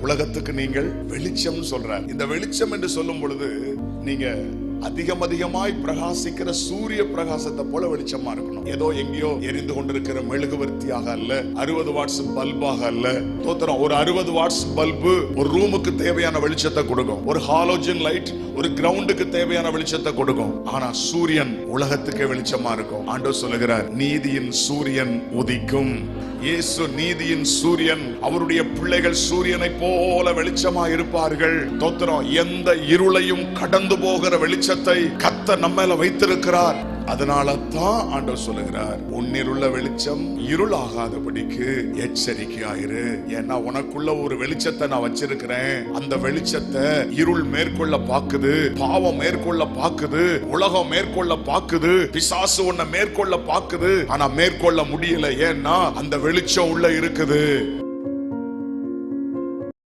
உலகத்துக்கு நீங்கள் வெளிச்சம் சொல்றார். இந்த வெளிச்சம் என்று சொல்லும் பொழுது நீங்க அதிகம் அதிகமாய் பிரகாசிக்கிற சூரிய பிரகாசத்தை போல வெளிச்சமா இருக்கணும். ஏதோ எங்கேயோ எரிந்து கொண்டிருக்கிற மெழுகுவர்த்தியாக அல்ல அறுபது வாட்ஸ் பல்பாக அல்ல. தோத்திரம் ஒரு அறுபது வாட்ஸ் பல்பு ஒரு ரூமுக்கு தேவையான வெளிச்சத்தை கொடுக்கும். ஒரு ஹாலோஜன் லைட் ஒரு கிரவுண்டுக்கு தேவையான வெளிச்சத்தை கொடுக்கும். ஆனா சூரியன் உலகத்துக்கே வெளிச்சமா இருக்கும். ஆண்டவர் சொல்லுகிறார் நீதியின் சூரியன் உதிக்கும். இயேசு நீதியின் சூரியன் அவருடைய பிள்ளைகள் சூரியனை போல வெளிச்சமா இருப்பார்கள் தோத்திரம் எந்த இருளையும் கடந்து போகிற வெளிச்சம் வெளிச்சத்தை கத்த நம்ம மேல வைத்திருக்கிறார். அதனால தான் ஆண்டவர் சொல்லுகிறார் உன்னிருள்ள வெளிச்சம் இருள் ஆகாதபடிக்கு எச்சரிக்கையாயிரு. ஏன்னா உனக்குள்ள ஒரு வெளிச்சத்தை நான் வச்சிருக்கிறேன். அந்த வெளிச்சத்தை இருள் மேற்கொள்ள பாக்குது பாவம் மேற்கொள்ள பாக்குது உலகம் மேற்கொள்ள பாக்குது பிசாசு உன்னை மேற்கொள்ள பாக்குது. ஆனா மேற்கொள்ள முடியல. ஏன்னா அந்த வெளிச்சம் உள்ள இருக்குது.